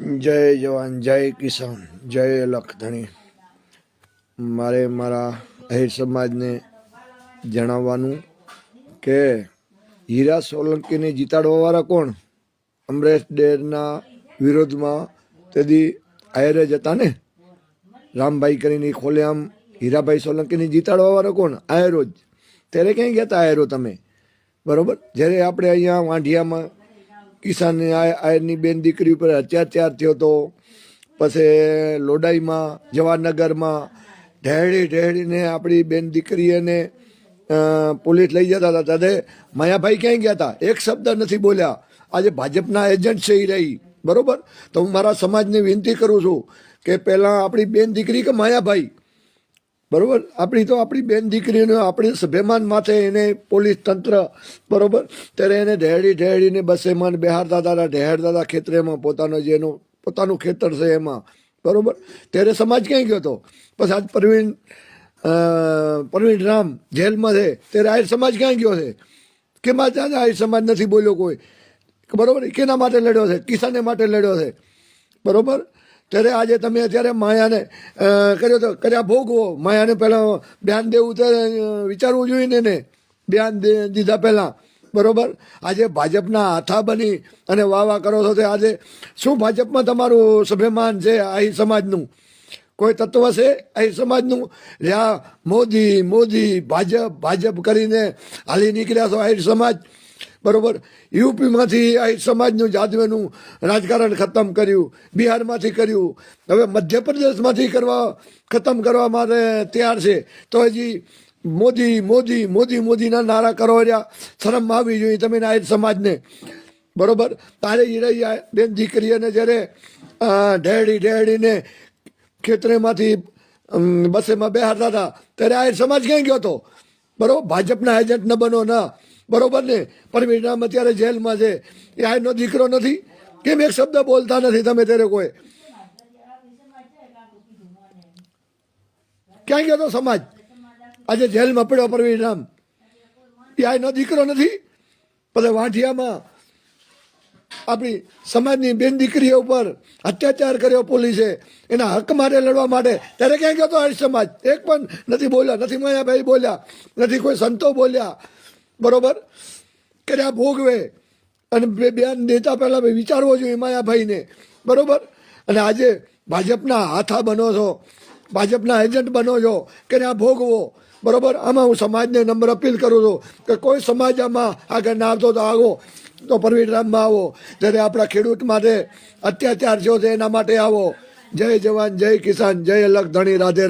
જય જવાન, જય કિસાન, જય લખધણી. મારે મારા અહીર સમાજને જણાવવાનું કે હીરા સોલંકીને જીતાડવાવાળા કોણ? અમરેશ ડેરના વિરોધમાં તેથી આયરે જ હતા ને? રામભાઈ કરીને ખોલેઆમ હીરાભાઈ સોલંકીને જીતાડવાવાળા કોણ? આયરો જ. ત્યારે ક્યાંય ગયા હતા આયરો તમે? બરોબર? જ્યારે આપણે અહીંયા વાંઢિયામાં કિસાન આયરની બેન દીકરી ઉપર અત્યાચાર થયો હતો પછી લોડાઈમાં જવાહરનગરમાં ઢેડી ઢેડીને આપણી બેન દીકરીને પોલીસ લઈ જતા હતા. ત્યારે માયાભાઈ ક્યાંય ગયા હતા એક શબ્દ નથી બોલ્યા. આજે ભાજપના એજન્ટ છે એ રહી. બરોબર? તો હું મારા સમાજને વિનંતી કરું છું કે પહેલાં આપણી બેન દીકરી કે માયાભાઈ બરોબર? આપણી તો આપણી બેન દીકરીને આપણે સભ્યમાન માથે એને પોલીસ તંત્ર, બરાબર? ત્યારે એને ઢેડી ઢેડીને બસેમાં બેહારતા હતા ઢેરતા હતા ખેતરેમાં પોતાનો જેનું પોતાનું ખેતર છે એમાં, બરાબર? ત્યારે સમાજ ક્યાંય ગયો હતો પછી આજ પરવીન પરવીન રામ જેલમાં છે. ત્યારે આહિર સમાજ ક્યાંય ગયો છે? કે માતા આહિર સમાજ નથી બોલ્યો કોઈ? બરાબર? કેના માટે લડ્યો છે, કિસાને માટે લડ્યો છે, બરોબર? ત્યારે આજે તમે અત્યારે માયાને કર્યો તો કર્યા ભોગવો. માયાને પહેલાં ધ્યાન દેવું તો વિચારવું જોઈએ ને ધ્યાન દીધા પહેલાં. બરોબર? આજે ભાજપના હાથા બની અને વાહ વાહ કરો છો તે આજે શું ભાજપમાં તમારું સભ્યમાન છે આહી સમાજનું? કોઈ તત્વ છે આહી સમાજનું? રહ્યા મોદી મોદી, ભાજપ ભાજપ કરીને હાલી નીકળ્યા છો આહિર સમાજ? બરોબર? યુપીમાંથી આ સમાજનું જાદવેનું રાજકારણ ખતમ કર્યું બિહારમાંથી કર્યું. હવે મધ્યપ્રદેશમાંથી કરવા ખતમ કરવા માટે તૈયાર છે. તો હજી મોદી મોદી મોદી મોદીના નારા કરો રહ્યા. શરમ આવી જોઈએ તમે આ સમાજને. બરોબર? તારે ઈરૈયા બેન દીકરીઓને જ્યારે અ, ઢેડી ઢેડીને ખેતરેમાંથી બસેમાં બેહારતા હતા ત્યારે આ સમાજ ક્યાં ગયો હતો? બરોબર? ભાજપના એજન્ટ ન બનો ના. બરોબર ને? પણ રામ અત્યારે જેલમાં છે. એ આનો દીકરો નથી. કેમ એક શબ્દ બોલતા નથી તમે ત્યારે કોઈ? ક્યાં ગયો તો સમાજ? આજે જેલમાં પડ્યો પરવીન રામ એ આનો દીકરો નથી? પછી વાંઠિયામાં આપણી સમાજની બેન દીકરીઓ ઉપર અત્યાચાર કર્યો પોલીસે. એના હક માટે લડવા માટે. ત્યારે ક્યાં ગયો તો આ સમાજ? એક પણ નથી બોલ્યા. નથી માયાભાઈ બોલ્યા. નથી કોઈ સંતો બોલ્યા. બરોબર? કર્યા ભોગવે. અને બે બેન દેતા પહેલાં ભાઈ વિચારવો જોઈએ માયાભાઈને. બરોબર? અને આજે ભાજપના હાથા બનો છો. ભાજપના એજન્ટ બનો છો. કે આ ભોગવો. બરોબર? આમાં હું સમાજને નંબર અપીલ કરું છું કે કોઈ સમાજ આમાં આગળ ના આવતો તો આવો. તો પરવીન રામમાં આવો. જ્યારે આપણા ખેડૂત માટે અત્યાચાર થયો છે, એના માટે આવો. જય જવાન, જય કિસાન, જય અલગ ધણી, રાધે